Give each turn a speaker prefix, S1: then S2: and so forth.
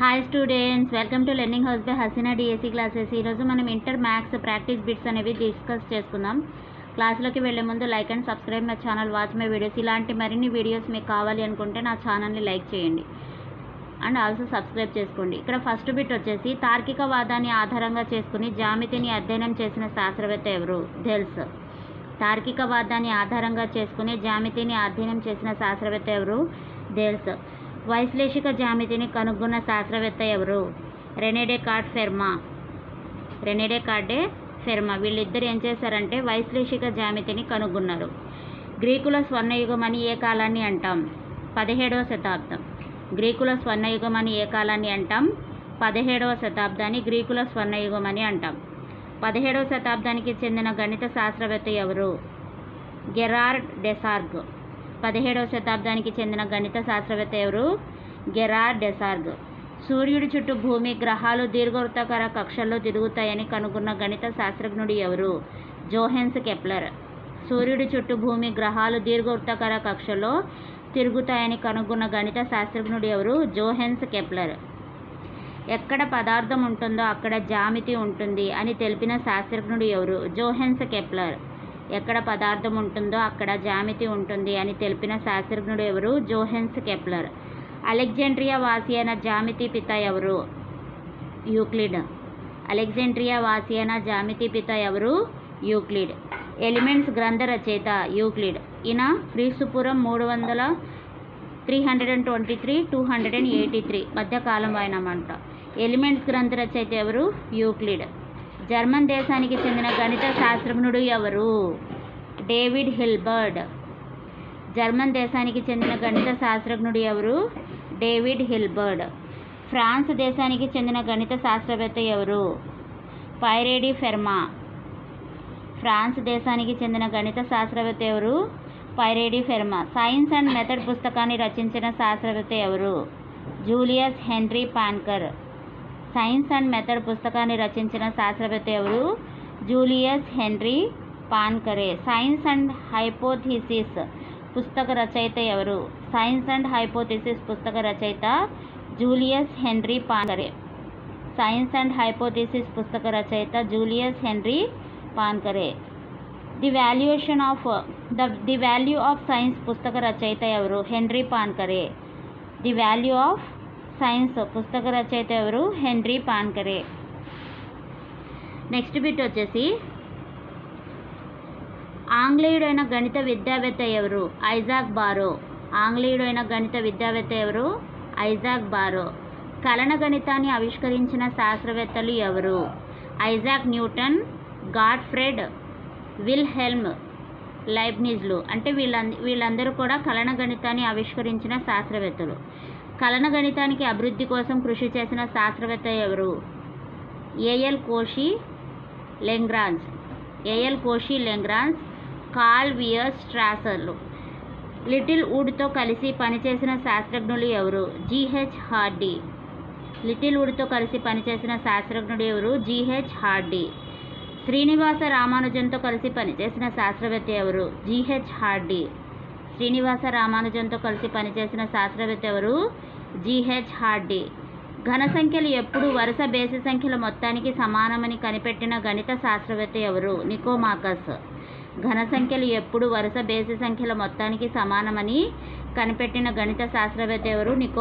S1: Hi students welcome to learning house by Hasina DSC classes ఈరోజు మనం inter maths practice bits అనేవి discuss చేసుకుందాం. క్లాస్లోకి వెళ్ళే ముందు like and subscribe my channel watch my videos ఇలాంటి మరిన్ని వీడియోస్ మీకు కావాలి అనుకుంటే నా ఛానల్ని లైక్ చేయండి. అండ్ ఆల్సో సబ్స్క్రైబ్ చేసుకోండి. ఇక్కడ ఫస్ట్ బిట్ వచ్చేసి తార్కికవాదాన్ని ఆధారంగా చేసుకుని జామితిని అధ్యయనం చేసిన శాస్త్రవేత్త ఎవరు? థెల్స్ తార్కికవాదాన్ని ఆధారంగా చేసుకుని జామితిని అధ్యయనం చేసిన శాస్త్రవేత్త ఎవరు? థెల్స్ వైశ్లేషిక జామితిని కనుగొన్న శాస్త్రవేత్త ఎవరు? Rene Descartes Fermat. Rene Descartes Fermat. వీళ్ళిద్దరు ఏం చేశారంటే వైశ్లేషిక జామితిని కనుగొన్నారు గ్రీకుల స్వర్ణయుగం అని ఏ కాలాన్ని అంటాం? పదిహేడవ శతాబ్దం. గ్రీకుల స్వర్ణయుగం అని ఏ కాలాన్ని అంటాం? పదిహేడవ శతాబ్దాన్ని గ్రీకుల స్వర్ణయుగం అని అంటాం. పదిహేడవ శతాబ్దానికి చెందిన గణిత శాస్త్రవేత్త ఎవరు? Gerard Desargues. పదిహేడవ శతాబ్దానికి చెందిన గణిత శాస్త్రవేత్త ఎవరు గెరార్ డెసార్గ్. సూర్యుడి చుట్టూ భూమి గ్రహాలు దీర్ఘవృత్తాకార కక్షల్లో తిరుగుతాయని కనుగొన్న గణిత శాస్త్రజ్ఞుడు ఎవరు? Johannes Kepler. సూర్యుడి చుట్టూ భూమి గ్రహాలు దీర్ఘవృత్తాకార కక్షలో తిరుగుతాయని కనుగొన్న గణిత శాస్త్రజ్ఞుడు ఎవరు? Johannes Kepler. ఎక్కడ పదార్థం ఉంటుందో అక్కడ జామితి ఉంటుంది అని తెలిపిన శాస్త్రజ్ఞుడు ఎవరు? Johannes Kepler. ఎక్కడ పదార్థం ఉంటుందో అక్కడ జామితి ఉంటుంది అని తెలిపిన శాస్త్రజ్ఞుడు ఎవరు? Johannes Kepler. అలెగ్జాండ్రియా వాసి అయిన జామితి పిత ఎవరు? యూక్లిడ్. అలెగ్జాండ్రియా వాసి అయిన జామితి పిత ఎవరు? యూక్లిడ్. ఎలిమెంట్స్ గ్రంథ రచయిత యూక్లిడ్. ఈయన క్రీస్తుపురం మూడు వందల three hundred and twenty three two hundred and eighty three మధ్యకాలం అయినమంట. ఎలిమెంట్స్ గ్రంథ రచయిత ఎవరు? యూక్లిడ్. జర్మన్ దేశానికి చెందిన గణిత శాస్త్రజ్ఞుడు ఎవరు? డేవిడ్ హిల్బర్డ్. జర్మన్ దేశానికి చెందిన గణిత శాస్త్రజ్ఞుడు ఎవరు? డేవిడ్ హిల్బర్డ్. ఫ్రాన్స్ దేశానికి చెందిన గణిత శాస్త్రవేత్త ఎవరు? Pierre de Fermat. ఫ్రాన్స్ దేశానికి చెందిన గణిత శాస్త్రవేత్త ఎవరు? Pierre de Fermat. Science and method పుస్తకాన్ని రచించిన శాస్త్రవేత్త ఎవరు? Julius Henri Poincare. Science and method పుస్తకాన్ని రచించిన శాస్త్రవేత్త ఎవరు Julius Henri Poincare science and hypothesis పుస్తక రచయిత ఎవరు సైన్స్ అండ్ హైపోథీసిస్ పుస్తక రచయిత Julius Henri Poincare science and hypothesis పుస్తక రచయిత Julius Henri Poincare the valuation of the the value of science పుస్తక రచయిత ఎవరు Henri Poincare the value of science పుస్తక రచయిత ఎవరు? హెన్రీ పాన్కరే. నెక్స్ట్ బిట్ వచ్చేసి ఆంగ్లేయుడైన గణిత విద్యావేత్త ఎవరు? Isaac borrow. ఆంగ్లేయుడైన గణిత విద్యావేత్త ఎవరు? Isaac Barrow. కలన గణితాన్ని ఆవిష్కరించిన శాస్త్రవేత్తలు ఎవరు? ఐజాక్ న్యూటన్ గాడ్ఫ్రెడ్ విల్హెల్మ్ లైబ్నిజ్లు. అంటే వీళ్ళంద వీళ్ళందరూ కూడా కలన గణితాన్ని ఆవిష్కరించిన శాస్త్రవేత్తలు. కలన గణితానికి అభివృద్ధి కోసం కృషి చేసిన శాస్త్రవేత్త ఎవరు? A L Cauchy Lagrange A L Cauchy Lagrange Karl we're స్ట్రాసర్లు. లిటిల్ వుడ్తో కలిసి పనిచేసిన శాస్త్రజ్ఞులు ఎవరు? G H Hardy. లిటిల్ వుడ్తో కలిసి పనిచేసిన శాస్త్రజ్ఞుడు ఎవరు? G H Hardy. శ్రీనివాస రామానుజన్తో కలిసి పనిచేసిన శాస్త్రవేత్త ఎవరు? G H Hardy. శ్రీనివాస రామానుజన్తో కలిసి పనిచేసిన శాస్త్రవేత్త ఎవరు? G H Hardy. ఘన సంఖ్యలు ఎప్పుడు వరుస బేసి సంఖ్యల మొత్తానికి సమానమని కనిపెట్టిన గణిత శాస్త్రవేత్త ఎవరు? నికోమాకస్ ఘన సంఖ్యలు ఎప్పుడు వరుస బేసి సంఖ్యల మొత్తానికి సమానమని కనిపెట్టిన గణిత శాస్త్రవేత్త ఎవరు? నికో